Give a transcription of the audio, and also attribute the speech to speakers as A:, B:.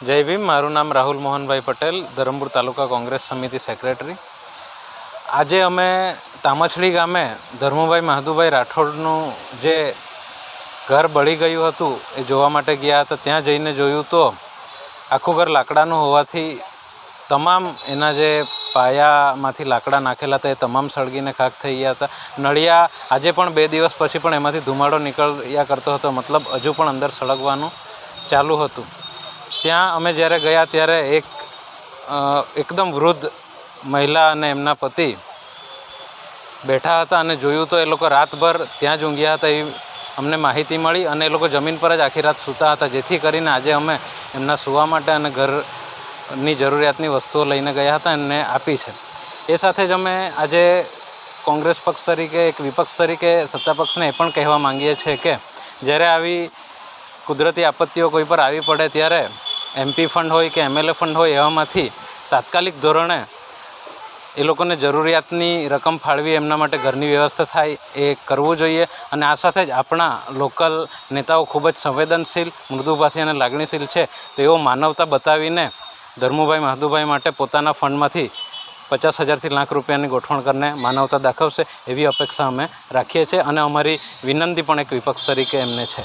A: જય ભીમ, મારું નામ રાહુલ મોહનભાઈ પટેલ, ધરમપુર તાલુકા કોંગ્રેસ સમિતિ સેક્રેટરી. આજે અમે તામછડી ગામે ધર્મભાઈ મહાદુભાઈ રાઠોડનું જે ઘર બળી ગયું હતું, એ જોવા માટે ગયા હતા. ત્યાં જઈને જોયું તો આખું ઘર લાકડાનું હોવાથી તમામ એના જે પાયામાંથી લાકડા નાખેલા હતા, એ તમામ સળગીને ખાક થઈ ગયા હતા. નળિયા આજે પણ બે દિવસ પછી પણ એમાંથી ધુમાડો નીકળ્યા કરતો હતો. મતલબ હજુ પણ અંદર સળગવાનું ચાલુ હતું. ત્યાં અમે જ્યારે ગયા ત્યારે એક એકદમ વૃદ્ધ મહિલા અને એમના પતિ બેઠા હતા અને જોયું તો એ લોકો રાતભર ત્યાં જ ઊંઘ્યા હતા એ અમને માહિતી મળી અને એ લોકો જમીન પર જ આખી રાત સૂતા હતા, જેથી કરીને આજે અમે એમના સૂવા માટે અને ઘરની જરૂરિયાતની વસ્તુઓ લઈને ગયા હતા એમને આપી છે. એ સાથે જ અમે આજે કોંગ્રેસ પક્ષ તરીકે, એક વિપક્ષ તરીકે, સત્તા પક્ષને એ પણ કહેવા માંગીએ છીએ કે જ્યારે આવી કુદરતી આપત્તિઓ કોઈ પર આવી પડે ત્યારે એમપી ફંડ હોય કે એમએલએ ફંડ હોય એવામાંથી તાત્કાલિક ધોરણે એ લોકોને જરૂરિયાતની રકમ ફાળવી, એમના માટે ઘરની વ્યવસ્થા થાય, એ કરવું જોઈએ. અને આ સાથે જ આપણા લોકલ નેતાઓ ખૂબ જ સંવેદનશીલ, મૃદુભાષી અને લાગણીશીલ છે. તો એવો માનવતા બતાવીને ધર્મુભાઈ મહાદુભાઈ માટે પોતાના ફંડમાંથી પચાસ હજારથી લાખ રૂપિયાની ગોઠવણ કરીને માનવતા દાખવશે, એવી અપેક્ષા અમે રાખીએ છીએ. અને અમારી વિનંતી પણ એક વિપક્ષ તરીકે એમને છે.